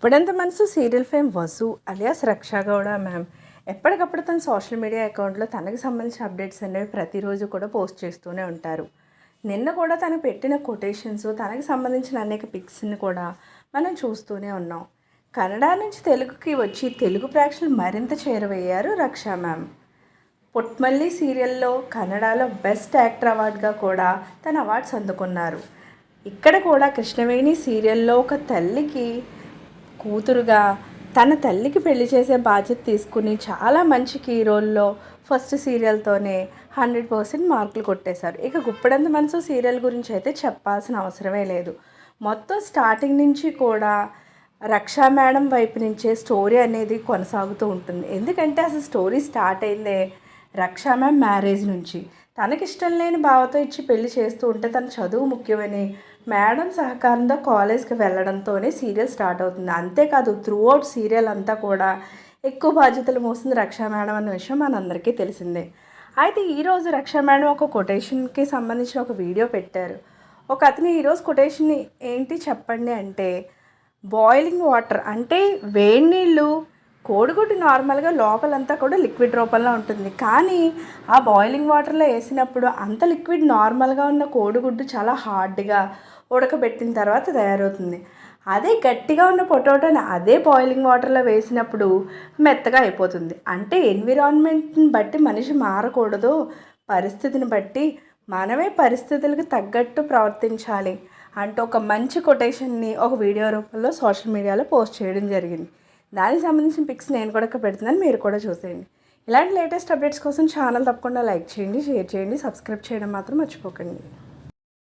ఇప్పుడంత మనసు serial fame Vasu alias Raksha Gowda ma'am. ఎప్పటికప్పుడు తన సోషల్ మీడియా అకౌంట్లో తనకు సంబంధించిన అప్డేట్స్ అనేవి ప్రతిరోజు కూడా పోస్ట్ చేస్తూనే ఉంటారు. నిన్న కూడా తను పెట్టిన కొటేషన్స్ తనకు సంబంధించిన అనేక పిక్స్ని కూడా మనం చూస్తూనే ఉన్నాం. కన్నడ నుంచి తెలుగుకి వచ్చి తెలుగు ప్రేక్షకులు మరింత చేరువయ్యారు రక్షా మ్యామ్. పొట్మల్లి సీరియల్లో కన్నడలో బెస్ట్ యాక్టర్ అవార్డుగా కూడా తన అవార్డ్స్ అందుకున్నారు. ఇక్కడ కూడా కృష్ణవేణి సీరియల్లో ఒక తల్లికి కూతురుగా తన తల్లికి పెళ్ళి చేసే బాధ్యత తీసుకుని చాలా మంచి కీ రోల్లో ఫస్ట్ సీరియల్తోనే హండ్రెడ్ పర్సెంట్ మార్కులు కొట్టేశారు. ఇక గుప్పడంత మనసు సీరియల్ గురించి అయితే చెప్పాల్సిన అవసరమే లేదు. మొత్తం స్టార్టింగ్ నుంచి కూడా రక్షా మేడం వైపు నుంచే స్టోరీ అనేది కొనసాగుతూ ఉంటుంది. ఎందుకంటే అసలు స్టోరీ స్టార్ట్ అయిందే రక్షా మ్యామ్ మ్యారేజ్ నుంచి. తనకిష్టం లేని బావతో ఇచ్చి పెళ్ళి చేస్తూ ఉంటే తన చదువు ముఖ్యమని మేడం సహకారంతో కాలేజ్కి వెళ్ళడంతోనే సీరియల్ స్టార్ట్ అవుతుంది. అంతేకాదు త్రూ అవుట్ సీరియల్ అంతా కూడా ఎక్కువ బాధ్యతలు మోస్తుంది రక్షా మేడం అన్న విషయం మనందరికీ తెలిసిందే. అయితే ఈరోజు రక్షా మేడం ఒక కొటేషన్కి సంబంధించిన ఒక వీడియో పెట్టారు. ఒక అతని ఈరోజు కొటేషన్ ఏంటి చెప్పండి అంటే బాయిలింగ్ వాటర్ అంటే వేడి నీళ్ళు కోడిగుడ్డు నార్మల్గా లోపలంతా కూడా లిక్విడ్ రూపంలో ఉంటుంది. కానీ ఆ బాయిలింగ్ వాటర్లో వేసినప్పుడు అంత లిక్విడ్ నార్మల్గా ఉన్న కోడిగుడ్డు చాలా హార్డ్గా ఉడకబెట్టిన తర్వాత తయారవుతుంది. అదే గట్టిగా ఉన్న పొటాటోని అదే బాయిలింగ్ వాటర్లో వేసినప్పుడు మెత్తగా అయిపోతుంది. అంటే ఎన్విరాన్మెంట్ని బట్టి మనిషి మారకూడదు. పరిస్థితిని బట్టి మనమే పరిస్థితులకు తగ్గట్టు ప్రవర్తించాలి. అంటూ ఒక మంచి కొటేషన్ని ఒక వీడియో రూపంలో సోషల్ మీడియాలో పోస్ట్ చేయడం జరిగింది. దానికి సంబంధించిన పిక్స్ నేను కూడా పెడుతున్నాను మీరు కూడా చూసేయండి. ఇలాంటి లేటెస్ట్ అప్డేట్స్ కోసం ఛానల్ తప్పకుండా లైక్ చేయండి షేర్ చేయండి సబ్స్క్రైబ్ చేయడం మాత్రం మర్చిపోకండి.